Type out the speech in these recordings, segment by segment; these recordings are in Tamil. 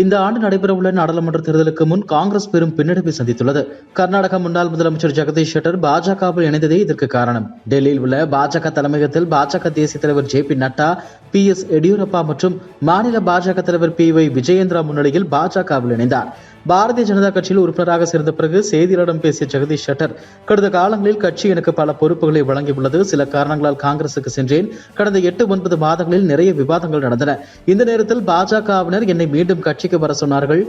இந்த ஆண்டு நடைபெறவுள்ள நாடாளுமன்ற தேர்தலுக்கு முன் காங்கிரஸ் பெரும் பின்னடைவை சந்தித்துள்ளது. கர்நாடக முன்னாள் முதலமைச்சர் ஜெகதீஷ் ஷெட்டர் பாஜகவில் இணைந்ததே இதற்கு காரணம். டெல்லியில் உள்ள பாஜக தலைமையகத்தில் பாஜக தேசிய தலைவர் J P Nadda B S Yediyurappa மற்றும் மாநில பாஜக தலைவர் பி ஒய் விஜயேந்திரா முன்னிலையில் பாஜகவில் இணைந்தார். பாரதிய ஜனதா கட்சியில் உறுப்பினராக சேர்ந்த பிறகு செய்தியாளரிடம் பேசிய ஜெகதீஷ் ஷெட்டர் கடந்த காலங்களில் கட்சி எனக்கு பல பொறுப்புகளை வழங்கியுள்ளது. சில காரணங்களால் காங்கிரசுக்கு சென்றேன். கடந்த எட்டு ஒன்பது மாதங்களில் நிறைய விவாதங்கள் நடந்தன. இந்த நேரத்தில் பாஜகவினர் என்னை மீண்டும் கட்சிக்கு வர சொன்னார்கள்.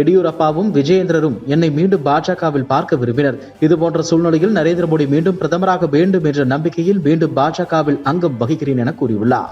எடியூரப்பாவும் விஜயேந்திரரும் என்னை மீண்டும் பாஜகவில் பார்க்க விரும்பினர். இதுபோன்ற சூழ்நிலையில் நரேந்திர மோடி மீண்டும் பிரதமராக வேண்டும் என்ற நம்பிக்கையில் மீண்டும் பாஜகவில் அங்கம் வகிக்கிறேன் என கூறியுள்ளார்.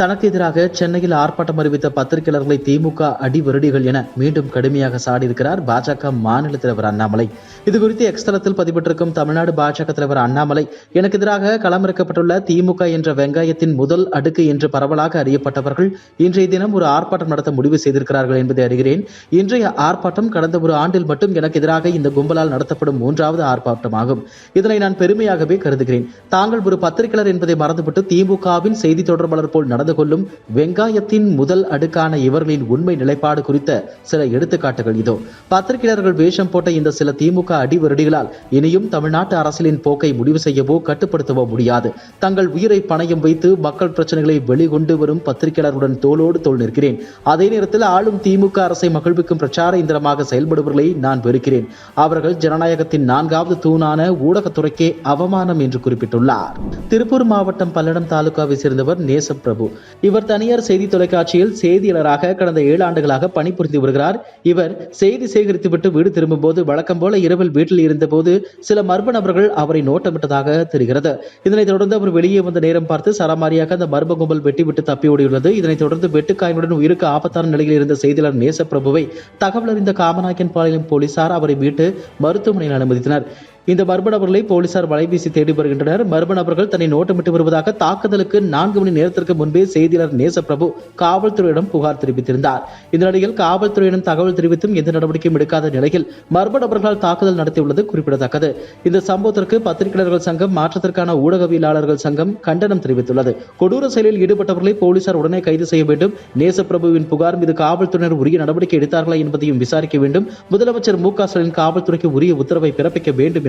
தனக்கு எதிராக சென்னையில் ஆர்ப்பாட்டம் அறிவித்த பத்திரிகையாளர்களை திமுக அடிவருடிகள் என மீண்டும் கடுமையாக சாடியிருக்கிறார் பாஜக மாநில தலைவர் அண்ணாமலை. இதுகுறித்து எக்ஸ்தலத்தில் பதிவிட்டிருக்கும் தமிழ்நாடு பாஜக தலைவர் அண்ணாமலை எனக்கு எதிராக களமிறக்கப்பட்டுள்ள திமுக என்ற வெங்காயத்தின் முதல் அடுக்கு என்று பரவலாக அறியப்பட்டவர்கள் இன்றைய தினம் ஒரு ஆர்ப்பாட்டம் நடத்த முடிவு செய்திருக்கிறார்கள் என்பதை அறிகிறேன். இன்றைய ஆர்ப்பாட்டம் கடந்த ஒரு ஆண்டில் மட்டும் எனக்கு எதிராக இந்த கும்பலால் நடத்தப்படும் மூன்றாவது ஆர்ப்பாட்டமாகும். இதனை நான் பெருமையாகவே கருதுகிறேன். தாங்கள் ஒரு பத்திரிகையாளர் என்பதை மறந்துவிட்டு திமுகவின் செய்தி தொடர்பாளர் போல் நடந்து கொள்ளும் வெங்காயத்தின் முதல் அடுக்கான இவர்களின் உண்மை நிலைப்பாடு குறித்த சில எடுத்துக்காட்டுகள் இதோ. பத்திரிகையாளர்கள் வேஷம் போட்ட இந்த சில திமுக அடிவருடிகளால் இனியும் தமிழ்நாட்டு அரசியலின் போக்கை முடிவு செய்யவோ கட்டுப்படுத்தவோ முடியாது. தங்கள் உயிரை பணயம் வைத்து மக்கள் பிரச்சனைகளை வெளிகொண்டு வரும் பத்திரிகையாளர்களுடன் தோளோடு தோல் நிற்கிறேன். அதே நேரத்தில் ஆளும் திமுக அரசை மகிழ்விக்கும் பிரச்சார இந்திரமாக செயல்படுபவர்களை நான் வெறுக்கிறேன். அவர்கள் ஜனநாயகத்தின் நான்காவது தூணான ஊடகத்துறைக்கே அவமானம் என்று குறிப்பிட்டுள்ளார். திருப்பூர் மாவட்டம் பல்லடம் தாலுகாவை சேர்ந்தவர் நேசப் பிரபு இவர் தனியார் செய்தி தொலைக்காட்சியில் செய்தியாளராக கடந்த ஏழு ஆண்டுகளாக பணிபுரிந்து வருகிறார். இவர் செய்தி சேகரித்துவிட்டு வீடு திரும்பும்போது வழக்கம் போல இரவில் வீட்டில் இருந்தபோது சில மர்ம நபர்கள் அவரை நோட்டமிட்டதாக தெரிகிறது. இதனைத் தொடர்ந்து அவர் வெளியே வந்த நேரம் பார்த்து சரமாரியாக அந்த மர்ம கும்பல் வெட்டிவிட்டு தப்பி ஓடியுள்ளது இதனைத் தொடர்ந்து வெட்டுக்காயனுடன் உயிருக்கு ஆபத்தான நிலையில் இருந்த செய்தியாளர் நேசப்பிரபுவை தகவல் அறிந்த காமநாயக்கன் பாளையம் போலீசார் அவரை மீட்டு மருத்துவமனையில் அனுமதித்தனர். இந்த மர்ம நபர்களை போலீசார் வலைவீசி தேடி வருகின்றனர். மர்ம நபர்கள் தன்னை நோட்டமிட்டு வருவதாக தாக்குதலுக்கு நான்கு மணி நேரத்திற்கு முன்பே செய்தியாளர் நேசப்பிரபு காவல்துறையிடம் புகார் தெரிவித்திருந்தார். இந்த நிலையில் காவல்துறையிடம் தகவல் தெரிவித்தும் எந்த நடவடிக்கையும் எடுக்காத நிலையில் மர்ம நபர்களால் தாக்குதல் நடத்தியுள்ளது குறிப்பிடத்தக்கது. இந்த சம்பவத்திற்கு பத்திரிகையாளர்கள் சங்கம் மாற்றத்திற்கான ஊடகவியலாளர்கள் சங்கம் கண்டனம் தெரிவித்துள்ளது. கொடூர செயலில் ஈடுபட்டவர்களை போலீசார் உடனே கைது செய்ய வேண்டும். நேசப்பிரபுவின் புகார் மீது காவல்துறையினர் உரிய நடவடிக்கை எடுத்தார்களா என்பதையும் விசாரிக்க வேண்டும். முதலமைச்சர் மு க ஸ்டாலின் காவல்துறைக்கு உரிய உத்தரவை பிறப்பிக்க வேண்டும்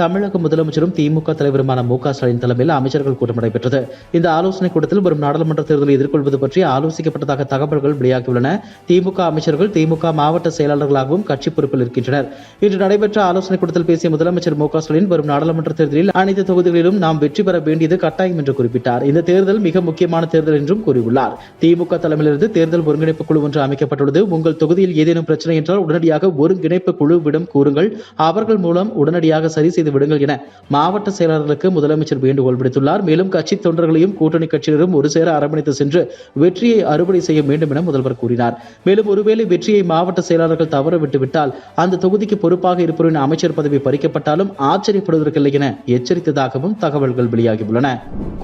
தமிழக முதலமைச்சரும் திமுக தலைவருமான மு க ஸ்டாலின் தலைமையில் அமைச்சர்கள் கூட்டம் நடைபெற்றது. இந்த ஆலோசனைக் கூட்டத்தில் வரும் நாடாளுமன்ற தேர்தலை எதிர்கொள்வது பற்றி ஆலோசிக்கப்பட்டதாக தகவல்கள் வெளியாகியுள்ளன. திமுக அமைச்சர்கள் திமுக மாவட்ட செயலாளர்களாகவும் கட்சி பொறுப்பில் இருக்கின்றனர். இன்று நடைபெற்ற ஆலோசனைக் கூட்டத்தில் பேசிய முதலமைச்சர் மு க ஸ்டாலின் வரும் நாடாளுமன்ற தேர்தலில் அனைத்து தொகுதிகளிலும் நாம் வெற்றி பெற வேண்டியது கட்டாயம் என்று குறிப்பிட்டார். இந்த தேர்தல் மிக முக்கியமான தேர்தல் என்றும் கூறியுள்ளார். திமுக தலைமையிலிருந்து தேர்தல் ஒருங்கிணைப்பு குழு ஒன்று அமைக்கப்பட்டுள்ளது. உங்கள் தொகுதியில் ஏதேனும் பிரச்சனை என்றால் உடனடியாக ஒருங்கிணைப்பு குழுவிடம் கூறுங்கள். அவர்கள் மூலம் உடனடியாக சரி செய்து விடுங்கள் என மாவட்ட செயலாளர்களுக்கு முதலமைச்சர் வேண்டுகோள் விடுத்துள்ளார். மேலும் கட்சி தொண்டர்களையும் கூட்டணி கட்சியினரும் ஒரு சேர அரவணைத்து சென்று வெற்றியை அறுவடை செய்ய வேண்டும் என முதல்வர் கூறினார். மேலும் ஒருவேளை வெற்றியை மாவட்ட செயலாளர்கள் தவற விட்டுவிட்டால் அந்த தொகுதிக்கு பொறுப்பாக இருப்பவரின் அமைச்சர் பதவி பறிக்கப்பட்டாலும் ஆச்சரியப்படுவதற்கில்லை என எச்சரித்ததாகவும் தகவல்கள் வெளியாகியுள்ளன.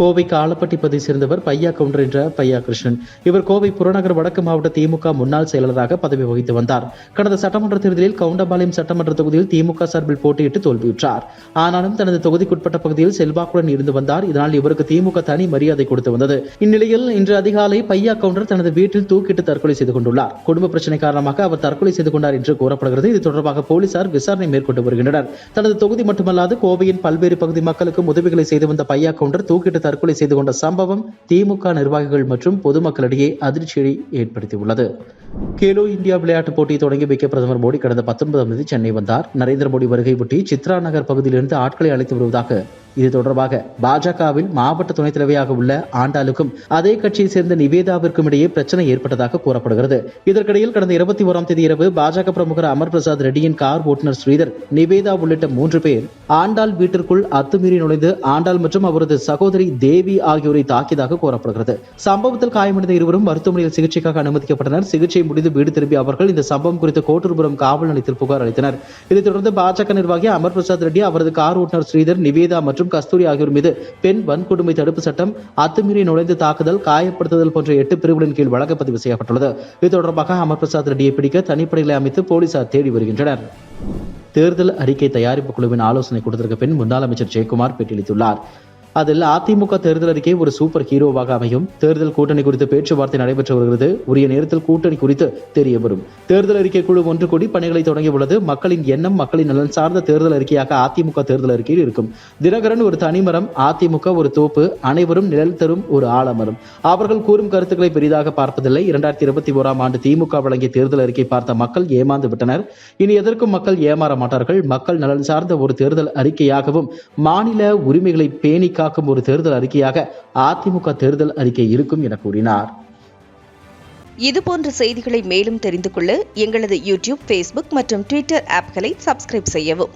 கோவை காலப்பட்டி பகுதியை சேர்ந்தவர் பையா கவுண்டர் என்ற பையா கிருஷ்ணன். இவர் கோவை புறநகர் வடக்கு மாவட்ட திமுக முன்னாள் செயலாளராக பதவி வகித்து வந்தார். கடந்த சட்டமன்ற தேர்தலில் கவுண்டபாளையம் சட்டமன்ற தொகுதியில் திமுக சார்பில் போட்டியிட்டு தோல்வியுற்றார். ஆனாலும் தனது தொகுதிக்குட்பட்ட பகுதியில் செல்வாக்குடன் இருந்து வந்தார். இதனால் இவருக்கு திமுக தனி மரியாதை கொடுத்து வந்தது. இந்நிலையில் இன்று அதிகாலை பையா கவுண்டர் தனது வீட்டில் தூக்கிட்டு தற்கொலை செய்து கொண்டுள்ளார். குடும்ப பிரச்சனை காரணமாக அவர் தற்கொலை செய்து கொண்டார் என்று கூறப்படுகிறது. இது தொடர்பாக போலீசார் விசாரணை மேற்கொண்டு வருகின்றனர். தனது தொகுதி மட்டுமல்லாது கோவையின் பல்வேறு பகுதி மக்களுக்கும் உதவிகளை செய்து வந்த பையா கவுண்டர் தூக்கிட்டு தற்கொலை செய்து கொண்ட சம்பவம் திமுக நிர்வாகிகள் மற்றும் பொதுமக்களிடையே அதிர்ச்சியை ஏற்படுத்தியுள்ளது. கேலோ இந்தியா விளையாட்டுப் போட்டியை தொடங்கி வைக்க பிரதமர் மோடி கடந்த பத்தொன்பதாம் தேதி சென்னை வந்தார். நரேந்திர மோடி வருகை ஒட்டி சித்ரா நகர் பகுதி பகுதியிலிருந்து ஆட்களை அழைத்து வருவதாக. இது தொடர்பாக பாஜகவின் மாவட்ட துணைத் தலைவியாக உள்ள ஆண்டாளுக்கும் அதே கட்சியை சேர்ந்த நிவேதாவிற்கும் இடையே பிரச்சனை ஏற்பட்டதாக கூறப்படுகிறது. இதற்கிடையில் கடந்த இருபத்தி ஓராம் தேதி இரவு பாஜக பிரமுகர் அமர் பிரசாத் ரெட்டியின் கார் ஓட்டுநர் ஸ்ரீதர் நிவேதா உள்ளிட்ட மூன்று பேர் ஆண்டாள் வீட்டிற்குள் அத்துமீறி நுழைந்து ஆண்டாள் மற்றும் அவரது சகோதரி தேவி ஆகியோரை தாக்கியதாக கூறப்படுகிறது. சம்பவத்தில் காயமடைந்த இருவரும் மருத்துவமனையில் சிகிச்சைக்காக அனுமதிக்கப்பட்டனர். சிகிச்சை முடிந்து வீடு திரும்பிய அவர்கள் இந்த சம்பவம் குறித்து கோட்டூர்புரம் காவல் நிலையத்தில் புகார் அளித்தனர். இதைத் தொடர்ந்து பாஜக நிர்வாகி அமர் பிரசாத் ரெட்டி அவரது கார் ஓட்டுநர் ஸ்ரீதர் நிவேதா மற்றும் கஸ்தூரி ஆகியோர் மீது பெண் வன்கொடுமை தடுப்பு சட்டம் அத்துமீறி நுழைந்து தாக்குதல் காயப்படுத்துதல் போன்ற எட்டு பிரிவுகளின் கீழ் வழக்கு பதிவு செய்யப்பட்டுள்ளது. இது தொடர்பாக அமர் பிரசாத் ரெட்டியை பிடிக்க தனிப்படைகளை அமைத்து போலீசார் தேடி வருகின்றனர். தேர்தல் அறிக்கை தயாரிப்பு குழுவின் ஆலோசனை கூட்டத்திற்கு பின் முன்னாள் அமைச்சர் ஜெயக்குமார் பேட்டியளித்துள்ளார். அதில் அதிமுக தேர்தல் அறிக்கை ஒரு சூப்பர் ஹீரோவாக அமையும். தேர்தல் கூட்டணி குறித்து பேச்சுவார்த்தை நடைபெற்று வருகிறது உரிய நேரத்தில் கூட்டணி குறித்து தெரிய வரும் தேர்தல் அறிக்கை குழு ஒன்று கூடி பணிகளை தொடங்கியுள்ளது. மக்களின் எண்ணம் மக்களின் நலன் சார்ந்த தேர்தல் அறிக்கையாக அதிமுக தேர்தல் அறிக்கையில் இருக்கும். தினகரன் ஒரு தனிமரம் அதிமுக ஒரு தோப்பு அனைவரும் நிழல் தரும் ஒரு ஆலமரம். அவர்கள் கூறும் கருத்துக்களை பெரிதாக பார்ப்பதில்லை. இரண்டாயிரத்தி இருபத்தி ஓராம் ஆண்டு திமுக வழங்கிய தேர்தல் அறிக்கை பார்த்த மக்கள் ஏமாந்து விட்டனர். இனி எதற்கும் மக்கள் ஏமாற மாட்டார்கள். மக்கள் நலன் சார்ந்த ஒரு தேர்தல் அறிக்கையாகவும் மாநில உரிமைகளை பேணிக்க காக்கும் ஒரு தேர்தல் அறிக்கையாக அதிமுக தேர்தல் அறிக்கை இருக்கும் என கூறினார். இதுபோன்ற செய்திகளை மேலும் தெரிந்து கொள்ள எங்களது யூடியூப் ஃபேஸ்புக் மற்றும் ட்விட்டர் ஆப்களை சப்ஸ்கிரைப் செய்யவும்.